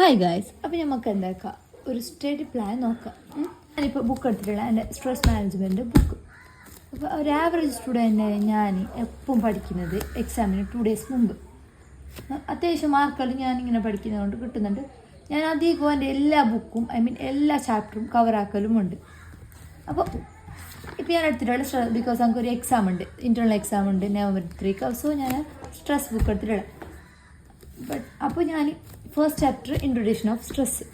Hi guys അപ്പോൾ നമുക്ക് എന്താക്കാം? ഒരു സ്റ്റഡി പ്ലാൻ നോക്കാം. ഞാനിപ്പോൾ ബുക്ക് എടുത്തിട്ടുള്ള എന്റെ സ്ട്രെസ് മാനേജ്മെന്റ് ബുക്ക് അപ്പോൾ ഒരു ആവറേജ് സ്റ്റുഡന്റ് ഞാൻ എപ്പം പഠിക്കുന്നത്? എക്സാമിന് ടു ഡേയ്സ് മുമ്പ്. അത്യാവശ്യം മാർക്കുകൾ ഞാനിങ്ങനെ പഠിക്കുന്നതുകൊണ്ട് കിട്ടുന്നുണ്ട്. ഞാൻ അധികവും എന്റെ എല്ലാ ബുക്കും ഐ മീൻ എല്ലാ ചാപ്റ്ററും കവറാക്കലും ഉണ്ട്. അപ്പോൾ ഇപ്പോൾ ഞാൻ എടുത്തിട്ടുള്ള ബിക്കോസ് നമുക്കൊരു എക്സാം ഉണ്ട്. ഇന്റേർണൽ എക്സാം ഉണ്ട് നവംബർ ത്രീക്ക് സോ ഞാൻ സ്ട്രെസ് ബുക്ക് എടുത്തിട്ടുള്ള. ബട്ട് അപ്പോൾ ഞാൻ first chapter introduction of stress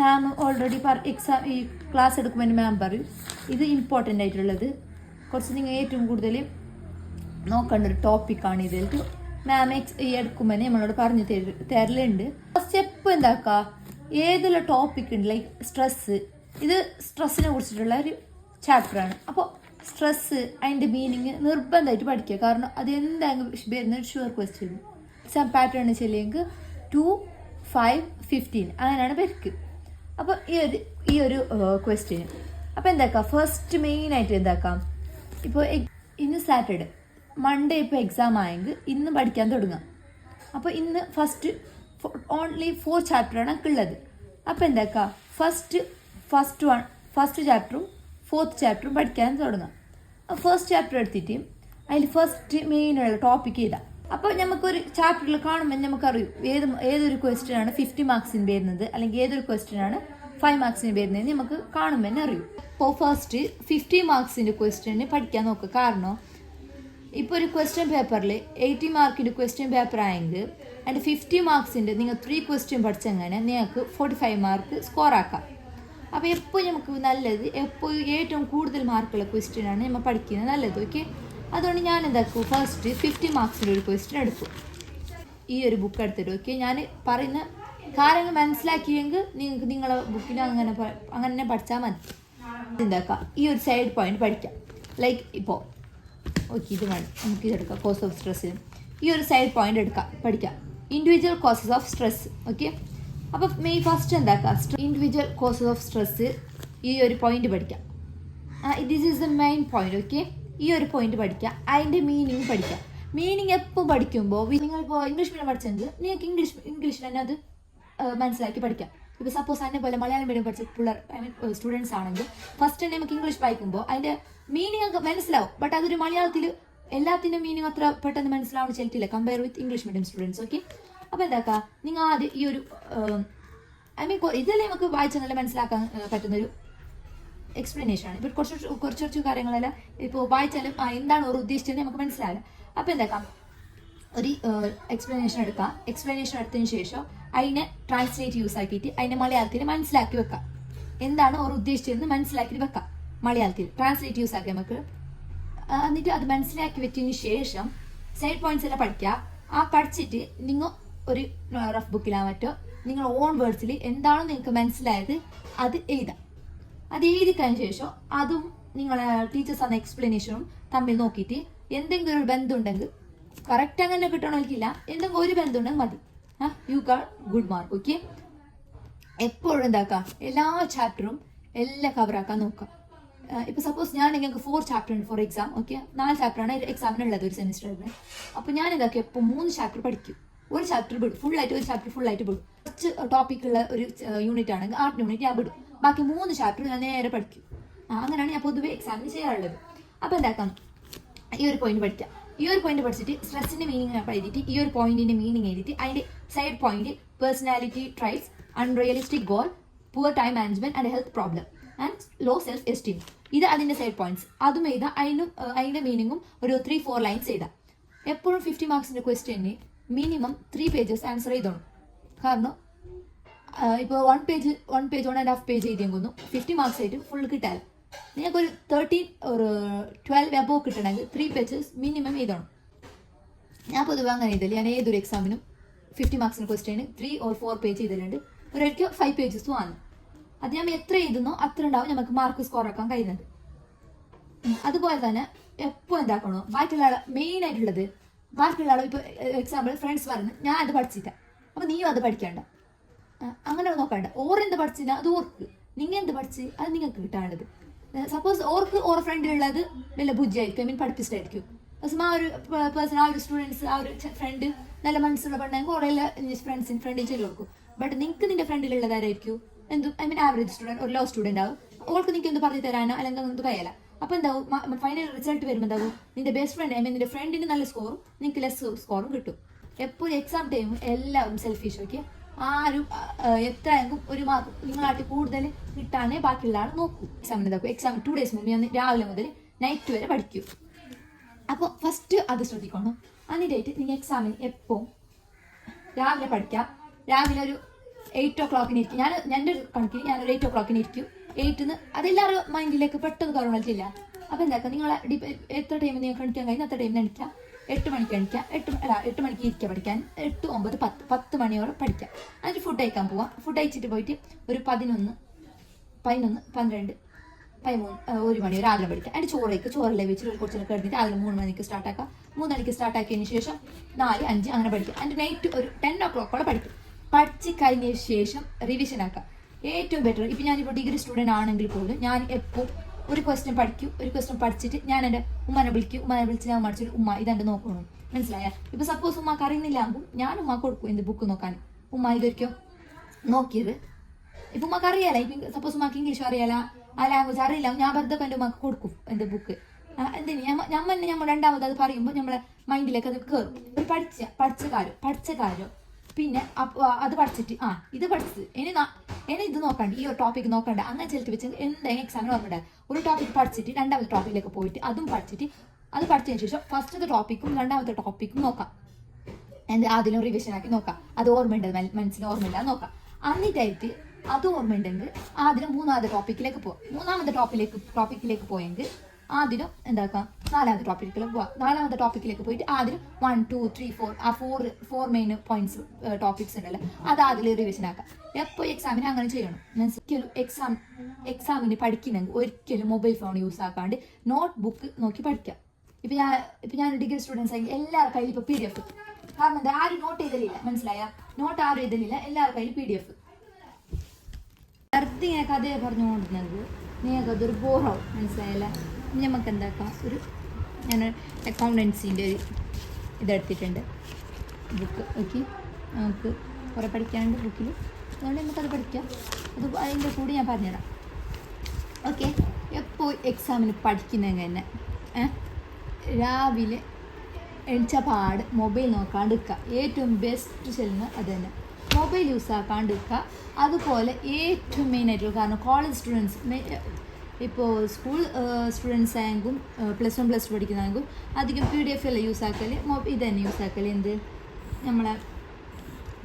ma'am already exam ഈ ക്ലാസ് എടുക്കുമ്പോൾ മാം പറയും ഇത് ഇമ്പോർട്ടന്റ് ആയിട്ടുള്ളത്. കുറച്ച് നിങ്ങൾ ഏറ്റവും കൂടുതൽ നോക്കേണ്ട ഒരു ടോപ്പിക്കാണ് ഇതിൽ മാം എക്സ് ഈ എടുക്കുമ്പോൾ നമ്മളോട് പറഞ്ഞു തരലുണ്ട്. തരലുണ്ട് സ്റ്റെപ്പ് എന്താക്കുക ഏതെല്ലാം ടോപ്പിക് ഉണ്ട്? ലൈക്ക് സ്ട്രെസ്സ് ഇത് സ്ട്രെസ്സിനെ കുറിച്ചിട്ടുള്ള ഒരു ചാപ്റ്ററാണ് അപ്പോൾ സ്ട്രെസ്സ് അതിന്റെ മീനിങ് നിർബന്ധമായിട്ട് പഠിക്കുക. കാരണം അത് എന്തായാലും വരുന്ന ഷുവർ ക്വസ്റ്റ്യൻ എക്സാം പാറ്റേൺ ചെല്ലിയെങ്കിൽ ടു ഫൈവ് ഫിഫ്റ്റീൻ അങ്ങനെയാണ് പേർക്ക്. അപ്പോൾ ഈ ഒരു ഈ ഒരു ക്വസ്റ്റ്യൻ അപ്പോൾ എന്താക്കാം? ഫസ്റ്റ് മെയിൻ മെയിനായിട്ട് എന്താക്കാം? ഇപ്പോൾ ഇന്ന് സാറ്റർഡേ മൺഡേ ഇപ്പോൾ എക്സാം ആയെങ്കിൽ ഇന്ന് പഠിക്കാൻ തുടങ്ങാം. അപ്പോൾ ഇന്ന് ഫസ്റ്റ് ഓൺലി ഫോർ ചാപ്റ്ററാണ് ഉള്ളത് അപ്പോൾ എന്താക്കാം? ഫസ്റ്റ് ഫസ്റ്റ് വൺ ഫസ്റ്റ് ചാപ്റ്ററും ഫോർത്ത് ചാപ്റ്ററും പഠിക്കാൻ തുടങ്ങാം. ഫസ്റ്റ് ചാപ്റ്റർ എടുത്തിട്ട് അതിൽ ഫസ്റ്റ് മെയിനുള്ള ടോപ്പിക് ചെയ്താൽ അപ്പോൾ നമുക്കൊരു ചാപ്റ്ററിൽ കാണുമ്പോൾ നമുക്കറിയും ഏത് ഏതൊരു ക്വസ്റ്റ്യൻ ആണ് ഫിഫ്റ്റി മാർക്സിന് വരുന്നത് അല്ലെങ്കിൽ ഏതൊരു ക്വസ്റ്റ്യൻ ആണ് ഫൈവ് മാർക്സിന് വരുന്നത് നമുക്ക് കാണുമ്പോൾ തന്നെ അറിയും. ഇപ്പോൾ ഫസ്റ്റ് ഫിഫ്റ്റി മാർക്സിന്റെ ക്വസ്റ്റ്യന് പഠിക്കാൻ നോക്കുക കാരണം ഇപ്പോൾ ഒരു ക്വസ്റ്റ്യൻ പേപ്പറിൽ എയ്റ്റി മാർക്കിന്റെ ക്വസ്റ്റ്യൻ പേപ്പർ ആയെങ്കിൽ അതിന്റെ ഫിഫ്റ്റി മാർക്സിന്റെ നിങ്ങൾ ത്രീ ക്വസ്റ്റ്യൻ പഠിച്ചങ്ങനെ നിങ്ങൾക്ക് ഫോർട്ടി ഫൈവ് മാർക്ക് സ്കോർ ആക്കാം. അപ്പോൾ എപ്പോൾ നമുക്ക് നല്ലത് എപ്പോൾ ഏറ്റവും കൂടുതൽ മാർക്കുള്ള ക്വസ്റ്റ്യൻ ആണ് നമ്മൾ പഠിക്കുന്നത് നല്ലത് ഓക്കെ അതുകൊണ്ട് ഞാൻ എന്താക്കും ഫസ്റ്റ് ഫിഫ്റ്റി മാർക്സിന്റെ ഒരു ക്വസ്റ്റ്യൻ എടുക്കും. ഈ ഒരു ബുക്ക് എടുത്തിട്ട് ഓക്കെ ഞാൻ പറയുന്ന കാര്യങ്ങൾ മനസ്സിലാക്കിയെങ്കിൽ നിങ്ങൾക്ക് നിങ്ങളെ ബുക്കിൽ അങ്ങനെ അങ്ങനെ പഠിച്ചാൽ മതി. എന്താക്കാം ഈ ഒരു സൈഡ് പോയിന്റ് പഠിക്കാം. ലൈക്ക് ഇപ്പോൾ ഓക്കെ ഇത് വേണം. നമുക്ക് ഇതെടുക്കാം കോസ് ഓഫ് സ്ട്രെസ് ഈ ഒരു സൈഡ് പോയിന്റ് എടുക്കാം. പഠിക്കാം. Individual causes of stress okay അപ്പോൾ മെയ് ഫസ്റ്റ് എന്താക്കാം? ഇൻഡിവിജ്വൽ കോസസ് ഓഫ് സ്ട്രെസ് ഈ ഒരു പോയിന്റ് പഠിക്കാം. This is the main point okay ഈ ഒരു പോയിന്റ് പഠിക്കുക അതിന്റെ മീനിങ് പഠിക്കുക മീനിങ് എപ്പോൾ പഠിക്കുമ്പോൾ നിങ്ങൾ ഇപ്പോൾ ഇംഗ്ലീഷ് മീഡിയം പഠിച്ചെങ്കിൽ നിങ്ങൾക്ക് ഇംഗ്ലീഷ് ഇംഗ്ലീഷ് തന്നെ അത് മനസ്സിലാക്കി പഠിക്കാം. ഇപ്പോൾ സപ്പോസ് എന്നെ പോലെ മലയാളം മീഡിയം പഠിച്ച പിള്ളേർ ഐ മീൻ സ്റ്റുഡൻസ് ആണെങ്കിൽ ഫസ്റ്റ് തന്നെ നമുക്ക് ഇംഗ്ലീഷ് വായിക്കുമ്പോൾ അതിന്റെ മീനിങ് ഒക്കെ മനസ്സിലാവും. ബട്ട് അതൊരു മലയാളത്തിൽ എല്ലാത്തിന്റെ മീനിങ് അത്ര പെട്ടെന്ന് മനസ്സിലാവുന്ന ചെലുത്തില്ല compare with English medium students okay അപ്പോൾ എന്താക്കുക നിങ്ങൾ ആദ്യം ഈ ഒരു ഐ മീൻ ഇതല്ലേ നമുക്ക് വായിച്ചാൽ നല്ല മനസ്സിലാക്കാൻ പറ്റുന്നൊരു എക്സ്പ്ലനേഷൻ ആണ്. ഇപ്പോൾ കുറച്ച് കുറച്ച് കുറച്ച് കാര്യങ്ങളെല്ലാം ഇപ്പോൾ വായിച്ചാലും എന്താണ് ഒരു ഉദ്ദേശിച്ചത് നമുക്ക് മനസ്സിലാവില്ല. അപ്പോൾ എന്താക്കാം? ഒരു എക്സ്പ്ലനേഷൻ എടുക്കാം. എക്സ്പ്ലനേഷൻ എടുത്തതിന് ശേഷം അതിനെ ട്രാൻസ്ലേറ്റ് യൂസ് ആക്കിയിട്ട് അതിനെ മലയാളത്തിൽ മനസ്സിലാക്കി വെക്കാം. എന്താണ് അവർ ഉദ്ദേശിച്ചതെന്ന് മനസ്സിലാക്കി വെക്കാം. മലയാളത്തിൽ ട്രാൻസ്ലേറ്റ് യൂസ് ആക്കി നമുക്ക്. എന്നിട്ട് അത് മനസ്സിലാക്കി വെച്ചതിന് ശേഷം സൈഡ് പോയിന്റ്സ് എല്ലാം പഠിക്കുക. ആ പഠിച്ചിട്ട് നിങ്ങൾ ഒരു റഫ് ബുക്കിലാ മറ്റോ നിങ്ങൾ ഓൺ വേർഡ്സിൽ എന്താണോ നിങ്ങൾക്ക് മനസ്സിലായത് അത് എഴുതാം. അത് എഴുതി കഴിഞ്ഞ ശേഷം അതും നിങ്ങളെ ടീച്ചേഴ്സ് തന്ന എക്സ്പ്ലനേഷനും തമ്മിൽ നോക്കിയിട്ട് എന്തെങ്കിലും ഒരു ബന്ധം ഉണ്ടെങ്കിൽ കറക്റ്റ് അങ്ങനെ കിട്ടണമെങ്കിലില്ല. എന്തെങ്കിലും ഒരു ബന്ധമുണ്ടെങ്കിൽ മതി. ആ you call good mark okay എപ്പോഴും എന്താക്കാം? എല്ലാ ചാപ്റ്ററും എല്ലാം കവറാക്കാൻ നോക്കാം ഇപ്പൊ സപ്പോസ് ഞാൻ നിങ്ങൾക്ക് ഫോർ ചാപ്റ്റർ ഉണ്ട് ഫോർ എക്സാം ഓക്കെ നാല് ചാപ്റ്ററാണ് എക്സാമിനുള്ളത് ഒരു സെമിസ്റ്ററിൽ അപ്പോൾ ഞാൻ എന്താക്കി? ഇപ്പോൾ മൂന്ന് ചാപ്റ്റർ പഠിക്കും. ഒരു ചാപ്റ്റർ വിടും. ഫുൾ ആയിട്ട് ഒരു ചാപ്റ്റർ ഫുൾ ആയിട്ട് വിടും. കുറച്ച് ടോപ്പിക്കുള്ള ഒരു യൂണിറ്റ് ആണെങ്കിൽ ആർട്ട് യൂണിറ്റ് ഞാൻ വിടും. ബാക്കി മൂന്ന് ചാപ്റ്റർ ഞാൻ നേരെ പഠിക്കും. അങ്ങനെയാണ് ഞാൻ പൊതുവെ എക്സാമിന് ചെയ്യാറുള്ളത്. അപ്പോൾ എന്താക്കാം? ഈ ഒരു പോയിന്റ് പഠിക്കാം. ഈ ഒരു പോയിന്റ് പഠിച്ചിട്ട് സ്ട്രെസ്സിന്റെ മീനിങ് എഴുതിയിട്ട് ഈ ഒരു പോയിന്റിന്റെ മീനിങ് എഴുതിയിട്ട് അതിന്റെ side point personality traits unrealistic goal poor time management and health problem and low self esteem ഇത് അതിന്റെ സൈഡ് പോയിന്റ്സ് അതും എഴുതാം. അതിനും അതിന്റെ മീനിങ്ങും ഒരു ത്രീ ഫോർ ലൈൻസ് എഴുതാം. എപ്പോഴും ഫിഫ്റ്റി മാർക്സിന്റെ ക്വസ്റ്റ്യന് മിനിമം ത്രീ പേജസ് ആൻസർ ചെയ്തോണം. കാരണം ഇപ്പോൾ one page one page one and half page എഴുതിയെങ്കുന്നു fifty marks ആയിട്ട് ഫുൾ കിട്ടാൻ. നിങ്ങൾക്ക് ഒരു തേർട്ടീൻ ഒരു ട്വൽവ് അബോവ് കിട്ടണമെങ്കിൽ ത്രീ പേജസ് മിനിമം എഴുതണം. ഞാൻ പൊതുവെ അങ്ങനെ എഴുതൽ. ഞാൻ ഏതൊരു എക്സാമിനും ഫിഫ്റ്റി മാർക്സിന് ക്വസ്റ്റ്യന് ത്രീ ഓർ ഫോർ പേജ് ചെയ്തിട്ടുണ്ട് ഒരിടയ്ക്ക് ഫൈവ് പേജസും ആണ് അത് ഞാൻ എത്ര എഴുതുന്നോ അത്ര ഉണ്ടാവും നമുക്ക് മാർക്ക് സ്കോർ ആക്കാൻ കഴിയുന്നത്. അതുപോലെ തന്നെ എപ്പോൾ എന്താക്കണോ? ബാക്കിയുള്ള മെയിൻ ആയിട്ടുള്ളത് ബാക്കിയുള്ള ആൾ ഇപ്പോൾ എക്സാമ്പിൾ ഫ്രണ്ട്സ് പറഞ്ഞു ഞാൻ അത് പഠിച്ചില്ല. അപ്പോൾ നീയും അത് പഠിക്കണ്ട. അങ്ങനെ നോക്കണ്ട. ഓർ എന്ത് പഠിച്ചില്ല അത് ഓർക്ക്. നിങ്ങൾ എന്ത് പഠിച്ച്? അത് നിങ്ങൾക്ക് കിട്ടാനുള്ളത്. സപ്പോസ് ഓർക്ക് ഓർ ഫ്രണ്ടിലുള്ളത് വല്ല ബുദ്ധിയായിരിക്കും. ഐ മീൻ പഠിപ്പിച്ചിട്ടായിരിക്കും പക്ഷേ ആ ഒരു പേഴ്സൺ ആ ഒരു സ്റ്റുഡൻസ് ആ ഒരു ഫ്രണ്ട് നല്ല മനസ്സുള്ള പെണ്ണെങ്കിൽ കുറേ ഫ്രണ്ട്സിന് ഫ്രണ്ടിൽ ചൊല്ലി കൊടുക്കും. ബട്ട് നിങ്ങൾക്ക് നിന്റെ ഫ്രണ്ടിലുള്ളതായിരിക്കും എന്തും ഐ മീൻ ആവറേജ് സ്റ്റുഡന്റ് ഒരു ലോ സ്റ്റുഡന്റ് ആവും. ഓൾക്ക് നിങ്ങൾക്ക് എന്ത് പറഞ്ഞു തരാനോ അല്ലെങ്കിൽ ഒന്നും കഴിയല അപ്പോൾ എന്താവും ഫൈനൽ റിസൾട്ട് വരുമ്പോൾ എന്താവും നിന്റെ ബെസ്റ്റ് ഫ്രണ്ട് ഐ മീൻ നിന്റെ ഫ്രണ്ടിന് നല്ല സ്കോറും നിനക്ക് ലെസ് സ്കോറും കിട്ടും. എപ്പോഴും എക്സാം ടൈം എല്ലാവരും സെൽഫിഷ് ഓക്കെ ആരും എത്രയെങ്കിലും ഒരു മാർക്ക് നിങ്ങളായിട്ട് കൂടുതൽ കിട്ടാനേ ബാക്കിയുള്ള ആൾ നോക്കൂ എക്സാമിന് ഇതാക്കും എക്സാം ടു ഡേയ്സ് മുമ്പ് ഞാൻ രാവിലെ മുതൽ നൈറ്റ് വരെ പഠിക്കൂ. അപ്പോൾ ഫസ്റ്റ് അത് ശ്രദ്ധിക്കണം. എന്നിട്ടായിട്ട് നിങ്ങൾ എക്സാമിന് എപ്പോൾ രാവിലെ പഠിക്കാം. രാവിലെ ഒരു എയ്റ്റ് ഓ ക്ലോക്കിന് ഇരിക്കും. ഞാൻ എന്റെ ഒരു കണക്കിന് ഞാനൊരു എയ്റ്റ് ഓ ക്ലോക്കിന് ഇരിക്കും. എയ്റ്റിന്ന് അതെല്ലാവരും മൈൻഡിലേക്ക് പെട്ടെന്ന് കയറുന്ന കളിച്ചില്ല അപ്പോൾ എന്താക്കുക നിങ്ങളെ എത്ര ടൈമിൽ നിങ്ങൾക്ക് എണിക്കാൻ കഴിയുന്ന അത്ര ടൈമിൽ എണിക്കാം എട്ട് മണിക്ക് എണിക്കാം എട്ട് അല്ല എട്ട് മണിക്ക് ഇരിക്കുക പഠിക്കാൻ. എട്ട് ഒമ്പത് പത്ത് പത്ത് മണിയോടെ പഠിക്കാം. എന്നിട്ട് ഫുഡ് കഴിക്കാൻ പോവാം. ഫുഡ് കഴിച്ചിട്ട് പോയിട്ട് ഒരു പതിനൊന്ന് പതിനൊന്ന് പന്ത്രണ്ട് പതിമൂന്ന് ഒരു മണി രാവിലെ പഠിക്കാം. അതിന്റെ ചോറേക്ക് ചോറല്ലേ വെച്ചിട്ട് ഒരു കുറച്ചൊക്കെ കിടന്നിട്ട് രാവിലെ മൂന്ന് മണിക്ക് സ്റ്റാർട്ട് ആക്കാം. മൂന്ന് മണിക്ക് സ്റ്റാർട്ട് ആക്കിയതിന് ശേഷം നാല് അഞ്ച് അങ്ങനെ പഠിക്കാം. അതിന്റെ നൈറ്റ് ഒരു ടെൻ ഓ ക്ലോക്കോടെ പഠിക്കും. പഠിച്ച് കഴിഞ്ഞ ശേഷം റിവിഷൻ ആക്കാം. ഏറ്റവും ബെറ്റർ ഇപ്പം ഞാനിപ്പോൾ ഡിഗ്രി സ്റ്റുഡന്റ് ആണെങ്കിൽ പോലും ഞാൻ എപ്പോൾ ഒരു ക്വസ്റ്റ്യൻ പഠിക്കും ഒരു ക്വസ്റ്റ്യൻ പഠിച്ചിട്ട് ഞാൻ എന്റെ ഉമ്മനെ വിളിക്കും. ഉമ്മനെ വിളിച്ച് ഞാൻ മടിച്ചിട്ട് ഉമ്മ ഇതെന്റെ നോക്കണം? മനസ്സിലായ? ഇപ്പം സപ്പോസ് ഉമ്മക്ക് അറിയുന്നില്ല ആകുമ്പോൾ ഞാൻ ഉമ്മ കൊടുക്കും എന്ത് ബുക്ക് നോക്കാൻ. ഉമ്മ ഇതൊരിക്കോ? നോക്കിയത്. ഇപ്പം ഉമ്മക്ക് അറിയാല ഇപ്പം സപ്പോസ് ഉമ്മക്ക് ഇംഗ്ലീഷ് അറിയാല ആ ലാംഗ്വേജ് അറിയില്ല ഞാൻ വെറുതെ എന്റെ ഉമ്മക്ക് കൊടുക്കും എന്റെ ബുക്ക് എന്തിന്? നമ്മൾ രണ്ടാമത് അത് പറയുമ്പോൾ നമ്മളെ മൈൻഡിലേക്ക് അത് കയറും ഒരു പഠിച്ച പഠിച്ച കാര്യം പഠിച്ച കാര്യം. പിന്നെ അത് പഠിച്ചിട്ട് ആ ഇത് പഠിച്ചത് ഇനി ഇനി ഇത് നോക്കണ്ട ഈ ഒരു ടോപ്പിക് നോക്കണ്ട. അങ്ങനെ ചെലുത്തി വെച്ച് എന്തെങ്കിലും എക്സാമിന് ഓർമ്മണ്ട ഒരു ടോപ്പിക് പഠിച്ചിട്ട് രണ്ടാമത്തെ ടോപ്പിക്കിലേക്ക് പോയിട്ട് അതും പഠിച്ചിട്ട് അത് പഠിച്ചതിന് ശേഷം ഫസ്റ്റത്തെ ടോപ്പിക്കും രണ്ടാമത്തെ ടോപ്പിക്കും നോക്കാം. എന്ത് അതിലും റിവിഷൻ ആക്കി നോക്കാം. അത് ഓർമ്മയുണ്ട് മനസ്സിൽ ഓർമ്മയില്ല നോക്കാം. എന്നിട്ടായിട്ട് അത് ഓർമ്മയുണ്ടെങ്കിൽ ആദ്യം മൂന്നാമത്തെ ടോപ്പിക്കിലേക്ക് പോവാം. മൂന്നാമത്തെ ടോപ്പിലേക്ക് ടോപ്പിക്കിലേക്ക് പോയെങ്കിൽ ആദ്യം എന്താക്കാം? നാലാമത്തെ ടോപ്പിക്കിലേക്ക് പോവാം. നാലാമത്തെ ടോപ്പിക്കിലേക്ക് പോയിട്ട് ആദ്യം വൺ ടു ത്രീ ഫോർ ആ four four main points topics ഉണ്ടല്ലോ. അത് അതിൽ റിവിഷൻ ആക്കാം. എപ്പോൾ എക്സാമിന് അങ്ങനെ ചെയ്യണം? മീൻസ് ഒരിക്കലും എക്സാം എക്സാമിന് പഠിക്കുന്നെങ്കിൽ ഒരിക്കലും മൊബൈൽ ഫോൺ യൂസ് ആക്കാണ്ട് നോട്ട് ബുക്ക് നോക്കി പഠിക്കാം. ഇപ്പം ഞാൻ ഇപ്പം ഞാൻ ഡിഗ്രി സ്റ്റുഡൻസ് ആയി. എല്ലാവരുടെ കയ്യിൽ ഇപ്പോൾ പി ഡി എഫ് കാരണം എന്താ? ആരും നോട്ട് ചെയ്തലില്ല മനസ്സിലായ? നോട്ട് ആരും ചെയ്തില്ല എല്ലാവരുടെ കയ്യിൽ പി ഡി എഫ് വെറുതെ ഇങ്ങനെ കഥയെ പറഞ്ഞുകൊണ്ടിരുന്നത്. നീ അതൊരു ബോറാവും മനസ്സിലായല്ല? നമുക്ക് എന്താക്കാം ഒരു ഞാൻ അക്കൗണ്ടൻസിന്റെ ഒരു ഇതെടുത്തിട്ടുണ്ട്. ബുക്ക് ഓക്കെ നമുക്ക് കുറേ പഠിക്കാനുണ്ട് ബുക്കിൽ അതുകൊണ്ട് നമുക്കത് പഠിക്കാം. അത് അതിന്റെ കൂടെ ഞാൻ പറഞ്ഞുതരാം. ഓക്കെ എപ്പോൾ എക്സാമിന് പഠിക്കുന്നെങ്കിൽ തന്നെ? രാവിലെ എണിച്ച പാട് മൊബൈൽ നോക്കാണ്ട് നിൽക്കുക ഏറ്റവും ബെസ്റ്റ് ചെല്ലുന്ന അത് തന്നെ. മൊബൈൽ യൂസ് ആക്കാണ്ട് നിൽക്കുക അതുപോലെ ഏറ്റവും മെയിനായിട്ടുള്ള കാരണം കോളേജ് സ്റ്റുഡൻസ് ഇപ്പോൾ സ്കൂൾ സ്റ്റുഡൻസ് ആയെങ്കിലും പ്ലസ് വൺ പ്ലസ് ടു പഠിക്കുന്നതെങ്കിലും അധികം പി ഡി എഫ് അല്ല യൂസ് മൊബൈൽ ഇത് തന്നെ യൂസ് ആക്കൽ എന്ത്? നമ്മളെ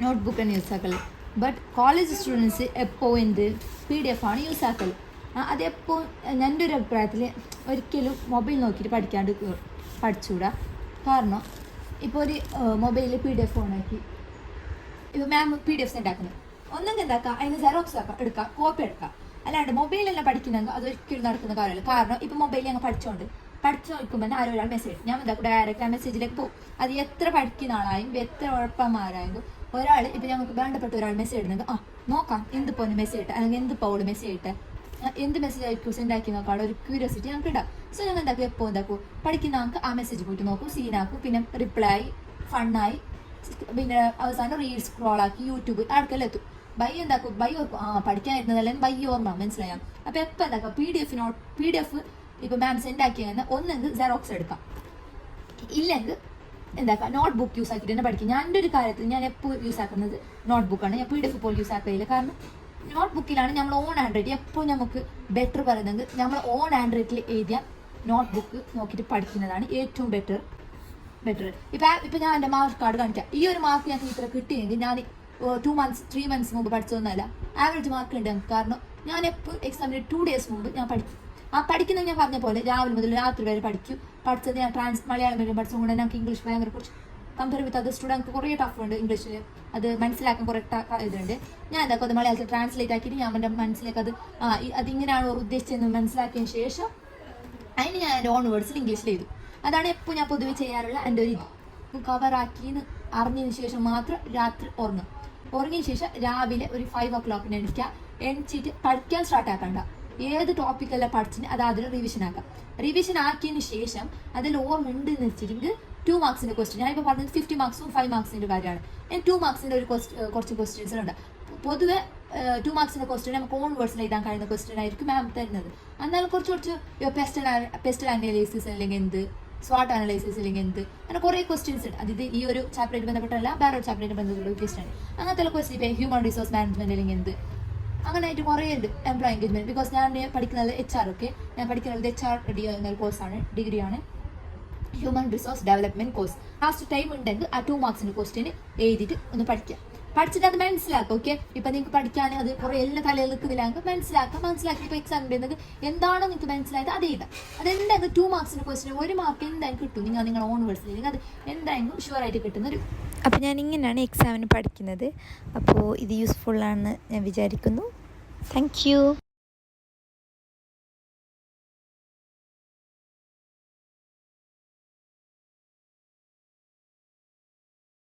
നോട്ട്ബുക്ക് തന്നെ യൂസ് ആക്കൽ ബട്ട് കോളേജ് സ്റ്റുഡൻസ് എപ്പോൾ എന്ത്? പി ഡി എഫ് ആണ് യൂസ് ആക്കൽ അതെപ്പോൾ എന്റെ ഒരു അഭിപ്രായത്തിൽ ഒരിക്കലും മൊബൈൽ നോക്കിയിട്ട് പഠിക്കാണ്ട് പഠിച്ചുകൂടാ കാരണം ഇപ്പോൾ ഒരു മൊബൈലിൽ പി ഡി എഫ് ഓണാക്കി ഇപ്പോൾ മാം പി ഡി എഫ് ഉണ്ടാക്കുന്നത് ഒന്നെങ്കിൽ എന്താക്കാം? അതിന് സെറോക്സ് ആക്കാം എടുക്കാം കോപ്പി എടുക്കുക അല്ലാണ്ട് മൊബൈലെല്ലാം പഠിക്കുന്നെങ്കിൽ അതൊരിക്കലും നടക്കുന്ന കാര്യമല്ല. കാരണം ഇപ്പൊ മൊബൈലിൽ ഞങ്ങൾ പഠിച്ചോണ്ട്. പഠിച്ചു നോക്കുമ്പോൾ ആരോ ഒരാൾ മെസ്സേജ് ഞാൻ എന്താ ഡയറക്റ്റ് ആ മെസ്സേജിലേക്ക് പോകും. അത് എത്ര പഠിക്കുന്ന ആളായും എത്ര ഉഴപ്പന്മാരായെങ്കിലും ഒരാൾ ഇപ്പം ഞങ്ങൾക്ക് വേണ്ടപ്പെട്ട ഒരാൾ മെസ്സേജ് ഇടുന്നെങ്കിൽ ആ നോക്കാം. എന്ത് പോന്ന് മെസ്സേജ് ഇട്ട്? അല്ലെങ്കിൽ എന്ത് പോൾ മെസ്സേജ് ഇട്ട്? എന്ത് മെസ്സേജ് ആയിരിക്കും സെൻഡ് ആക്കി നോക്കാം. ഒരു ക്യൂരിയോസിറ്റി ഞങ്ങൾക്ക് ഉണ്ടാവും സോ ഞങ്ങൾ എന്താക്കും? എപ്പോൾ എന്താക്കും? പഠിക്കുന്ന ആൾക്ക് ആ മെസ്സേജ് പോയിട്ട് നോക്കും. സീനാക്കും പിന്നെ റിപ്ലൈ ഫണ്ണായി പിന്നെ അവസാനം റീൽസ് സ്ക്രോൾ ആക്കി യൂട്യൂബ് ആൾക്കെല്ലാം ബൈ എന്താക്കും ബൈ ഓർക്കും. ആ പഠിക്കാനിരുന്നതല്ലേ ബൈ ഓർമ്മ മനസ്സിലായാം? അപ്പൊ എപ്പോൾ എന്താക്കാം? പി ഡി എഫിനോ പി ഡി എഫ് ഇപ്പൊ മാം സെൻഡ് ആക്കിയ ഒന്നെങ്കിൽ സെറോക്സ് എടുക്കാം. ഇല്ലെങ്കിൽ എന്താക്കാം? നോട്ട് ബുക്ക് യൂസ് ആക്കിയിട്ട് തന്നെ പഠിക്കും. ഞാൻ എന്റെ ഒരു കാര്യത്തിൽ ഞാൻ എപ്പോൾ യൂസ് ആക്കുന്നത് നോട്ട് ബുക്കാണ് ഞാൻ പി ഡി എഫ് പോലും യൂസ് ആക്കുകയില്ല കാരണം നോട്ട് ബുക്കിലാണ് നമ്മൾ ഓൺ ഹാൻഡ് റൈറ്റ് എപ്പോൾ നമുക്ക് ബെറ്റർ പറയുന്നത് നമ്മൾ ഓൺ ഹാൻഡ് റൈറ്റിൽ എഴുതിയ നോട്ട് ബുക്ക് നോക്കിയിട്ട് പഠിക്കുന്നതാണ് ഏറ്റവും ബെറ്റർ ബെറ്റർ ഇപ്പൊ ഇപ്പൊ ഞാൻ എന്റെ മാർക്ക് കാർഡ് കാണിക്കാം. ഈ ഒരു മാർക്ക് ഞാൻ ഇത്ര കിട്ടിയെങ്കിൽ ഞാൻ ടു മന്ത്സ് ത്രീ മന്ത്സ് മുമ്പ് പഠിച്ചതൊന്നുമല്ല. ആവറേജ് മാർക്ക് ഉണ്ട്. എനിക്ക് കാരണം ഞാൻ എപ്പോൾ എക്സാമിന് ടു ഡേയ്സ് മുമ്പ് ഞാൻ പഠിക്കും. ആ പഠിക്കുന്നത് ഞാൻ പറഞ്ഞ പോലെ രാവിലെ മുതൽ രാത്രി വരെ പഠിക്കും. പഠിച്ചത് ഞാൻ ട്രാൻസ് മലയാളം മീഡിയം പഠിച്ചതുകൊണ്ട് ഞങ്ങൾക്ക് ഇംഗ്ലീഷ് ഭയങ്കര കുറച്ച് കമ്പയർ വിത്ത് അത് സ്റ്റുഡന്റ് കുറേ ടഫ് ഉണ്ട് ഇംഗ്ലീഷിൽ അത് മനസ്സിലാക്കാൻ കുറേ ഇതുണ്ട്. ഞാൻ എന്താക്കും അത് മലയാളത്തിൽ ട്രാൻസ്ലേറ്റ് ആക്കിയിട്ട് ഞാൻ എന്റെ മനസ്സിലേക്ക് അത് അതിങ്ങനെയാണ് ഉദ്ദേശിച്ചതെന്ന് മനസ്സിലാക്കിയതിന് ശേഷം അതിന് ഞാൻ എന്റെ ഓൺ വേർഡ്സിൽ ഇംഗ്ലീഷിൽ എഴുതും. അതാണ് എപ്പോൾ ഞാൻ പൊതുവെ ചെയ്യാറുള്ള എന്റെ ഒരു ഇത്. കവറാക്കിയെന്ന് അറിഞ്ഞതിന് ശേഷം മാത്രം രാത്രി ഉറങ്ങും. ഉറങ്ങിയ ശേഷം രാവിലെ ഒരു ഫൈവ് ഓ ക്ലോക്കിന് എണീക്കുക എണിച്ചിട്ട് പഠിക്കാൻ സ്റ്റാർട്ട് ആക്കണ്ട ഏത് ടോപ്പിക്കല്ല പഠിച്ചിന് അത് അതിൽ റിവിഷൻ ആക്കാം. റിവിഷൻ ആക്കിയതിന് ശേഷം അതിൽ ഓർമ്മ ഉണ്ട് എന്ന് വെച്ചിട്ടുണ്ടെങ്കിൽ ടു മാർക്സിന്റെ ക്വസ്റ്റ്യൻ ഞാൻ ഇപ്പോൾ പറഞ്ഞത് ഫിഫ്റ്റി മാർക്സും ഫൈവ് മാർക്സിന്റെ കാര്യമാണ്. ടു മാർക്സിന്റെ ഒരു കുറച്ച് ക്വസ്റ്റ്യൻസ് ഉണ്ട് പൊതുവെ ടു മാർക്സിന്റെ ക്വസ്റ്റ്യൻ നമുക്ക് ഓൺ വേർഡ്സിൽ എഴുതാൻ കഴിയുന്ന ക്വസ്റ്റ്യൻ ആയിരിക്കും മാം തരുന്നത്. എന്നാലും കുറച്ച് കുറച്ച് പെസ്റ്റൽ പെസ്റ്റൽ അനാലിസിസ് അല്ലെങ്കിൽ എന്ത്? സ്വാട്ട് അനലൈസിസ് അല്ലെങ്കിൽ എന്ത്? അങ്ങനെ കുറേ ക്വസ്റ്റ്യൻസ് ഉണ്ട്. അതായത് ഈ ഒരു ചാപ്റ്ററായിട്ട് ബന്ധപ്പെട്ടല്ല വേറെ ഒരു ചാപ്റ്ററായിട്ട് ബന്ധപ്പെട്ട ക്വസ്റ്റ്യൻ അങ്ങനത്തെ ക്വസ്റ്റ്യൻ ഇപ്പോൾ ഹ്യൂമൻ റിസോഴ്സ് മാനേജ്മെന്റ് അല്ലെങ്കിൽ എന്ത്? അങ്ങനെ ആയിട്ട് കുറേ ഉണ്ട്. എംപ്ലോയി എൻഗേജ്മെന്റ് ബിക്കോസ് ഞാൻ പഠിക്കുന്നത് എച്ച് ആർ ഒക്കെ ഞാൻ പഠിക്കുന്നത് എച്ച് ആർ ഡി എന്ന കോഴ്സാണ് ഡിഗ്രിയാണ് human resource development course last time ഉണ്ടെങ്കിൽ ആ ടു മാർക്സിന്റെ ക്വസ്റ്റ്യൻ എഴുതിയിട്ട് ഒന്ന് പഠിക്കാം പഠിച്ചിട്ട് അത് മനസ്സിലാക്കുക ഓക്കെ ഇപ്പൊ നിങ്ങൾക്ക് പഠിക്കാൻ അത് കുറെ എല്ലാ തലയിൽ നിൽക്കുന്നില്ലെങ്കിൽ മനസ്സിലാക്കാം. മനസ്സിലാക്കി ഇപ്പൊ എക്സാം നിങ്ങൾക്ക് എന്താണോ നിങ്ങൾക്ക് മനസ്സിലായത് അത് എഴുതാം അതെന്തായാലും ടു മാർക്സിന്റെ ക്വസ്റ്റിന് ഒരു മാർക്ക് എന്തായാലും കിട്ടും. നിങ്ങൾ നിങ്ങൾ ഓൺ വേർഡ്സിൽ അത് എന്തായാലും ഷുവർ ആയിട്ട് കിട്ടുന്ന ഒരു അപ്പോൾ ഞാൻ ഇങ്ങനെയാണ് എക്സാമിന് പഠിക്കുന്നത്. അപ്പോൾ ഇത് യൂസ്ഫുള്ളാണെന്ന് ഞാൻ വിചാരിക്കുന്നു. താങ്ക്